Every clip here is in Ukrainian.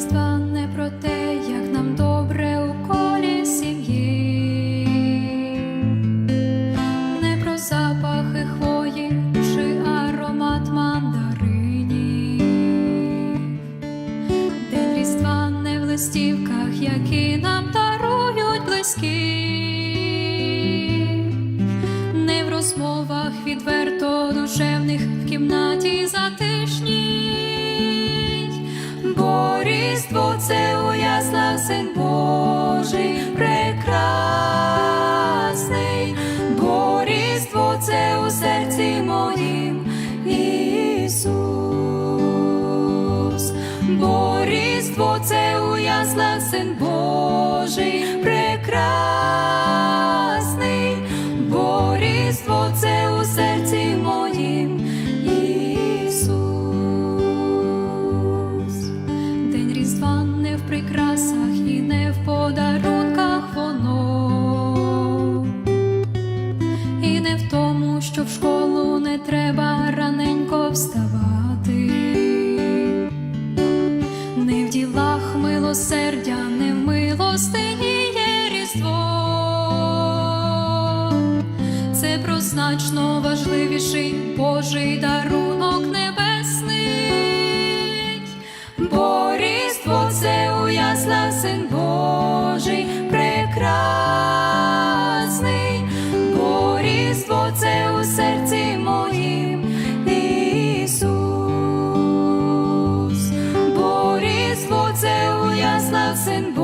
дитинства не про те, як нам добре у колі сім'ї, не про запахи хвої чи аромат мандарині, день різдва не в листівках, які нам дарують близькі, не в розмовах відверто душевних в кімнаті затишній. Бо різдво це у яслах син Божий прекрасний, бо різдво це у серці моїм Ісус. День Різдва не в прикрасах і не в подарунках воно, і не в тому, що в школу значно важливіший Божий дарунок небесний. Бо різдво це у яслах син Божий прекрасний, бо різдво це у серці моїм Ісус, бо різдво це у яслах син Божий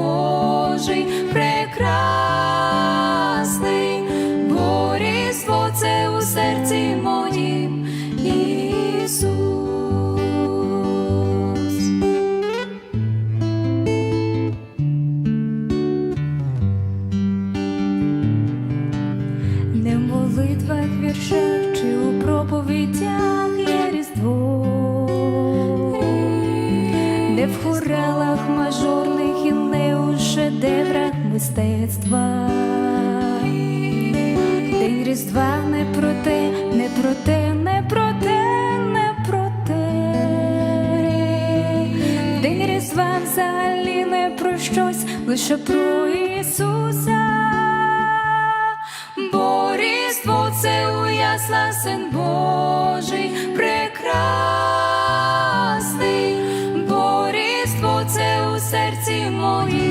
віршах чи у проповідях є різдво, не в хоралах мажорних і не у шедеврах мистецтва. День Різдва не про те, не про те, не про те, не про те. День Різдва взагалі не про щось, лише про Ісуса. Це син Божий прекрасний, бо це у серці моїм